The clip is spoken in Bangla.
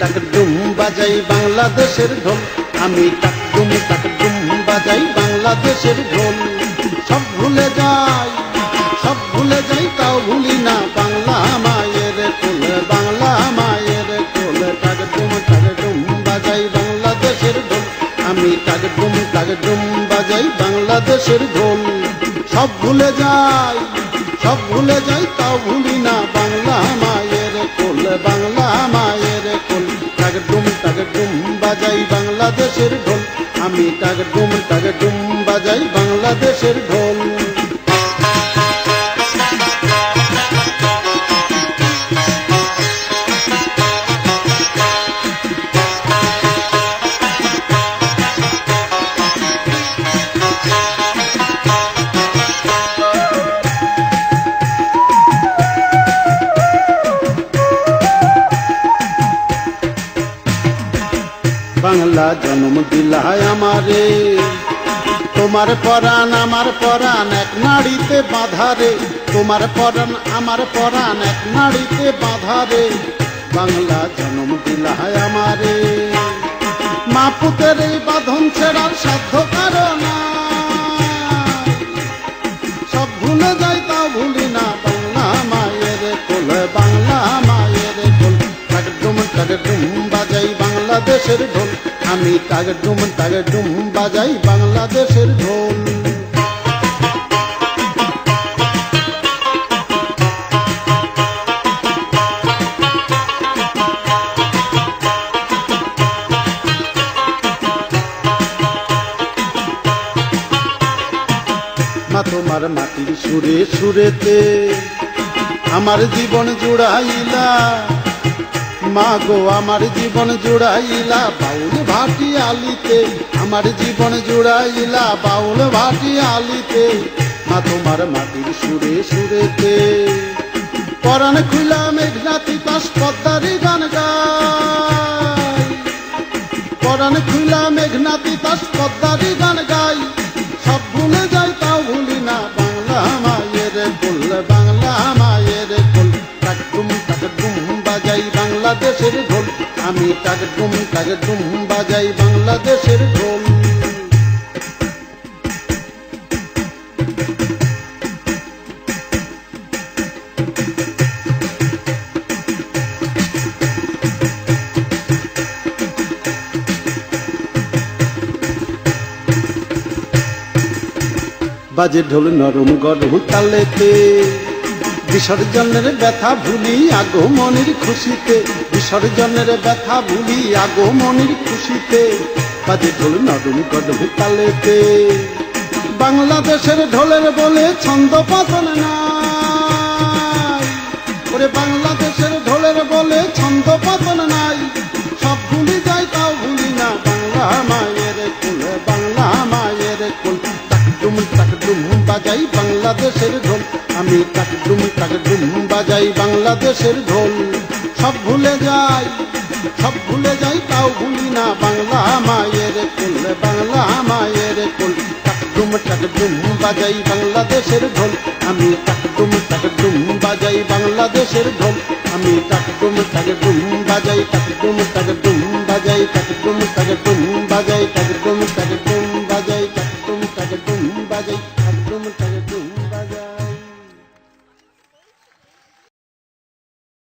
বাজাই বাংলাদেশের ঢোল। আমি টাকডুম টাকডুম বাজাই বাংলাদেশের ঢোল। সব ভুলে যাই, সব ভুলে যাই, তাও ভুলি না বাংলা মায়ের কোল বাংলা মায়ের কোল টাকডুম টাকডুম বাজাই বাংলাদেশের ঢোল। আমি টাকডুম টাকডুম বাজাই বাংলাদেশের ঢোল। সব ভুলে যাই, সব ভুলে যাই, তাও ভুলি না বাংলাদেশের ঢোল। আমি টাকডুম টাকডুম বাজাই বাংলাদেশের ঢোল। বাংলা জন্ম দিলায় আমারে। তোমার পরাণ আমার পরাণ এক নাড়িতে বাঁধারে তোমার পরাণ আমার পরাণ এক নাড়িতে বাঁধারে বাংলা জন্ম দিলায় আমারে। মা পুতের এই বাঁধন ছেড়ার সাধ্য কারণ বাংলাদেশের ঢোল। আমি টাকডুম টাকডুম বাজাই বাংলাদেশের ঢোল। তোমার মাটির সুরে সুরেতে আমার জীবন জুড়াইলা। মা গো আমার জীবন জুড়াইলা বাউল ভাটি আলিতে আমার জীবন জুড়াইলা বাউল ভাটি আলিতে মা তোমার মাটির সুরে সুরেতে। পরাণ খুইলা মেঘনাতি তাস পদ্মারি গান গাই। পরাণ খুইলা মেঘনাতি তাস পদ্মারি গান বাংলাদেশের ঢোল। আমি টাকডুম টাকডুম বাজাই বাংলাদেশের ঢোল। বাজে ঢোল নরম গরম তালেতে বিসর্জনের ব্যথা ভুলি আগমনের খুশিতে। বিসর্জনের ব্যথা ভুলি আগমনের খুশিতে। বাজে ঢোল নরম কদম তালেতে। বাংলাদেশের ঢোলের বলে ছন্দ পাতন ওরে বাংলাদেশের টাকডুম বাজাই বাংলাদেশের ঢোল। আমি টাকডুম টাকডুম বাজাই বাংলাদেশের ঢোল। সব ভুলে যাই, সব ভুলে যাই, তাও ভুলি না বাংলা মায়ের কুল, বাংলা মায়ের কুল। টাকডুম টাকডুম বাজাই বাংলাদেশের ঢোল। আমি টাকডুম টাকডুম বাজাই বাংলাদেশের ঢোল। আমি টাকডুম টাকডুম বাজাই টাকডুম টাকডুম বাজাই টাকডুম টাকডুম বাজাই টাকডুম টাকডুম বাজাই টাকডুম টাকডুম বাজাই। টাকডুম টাকডুম বাজাই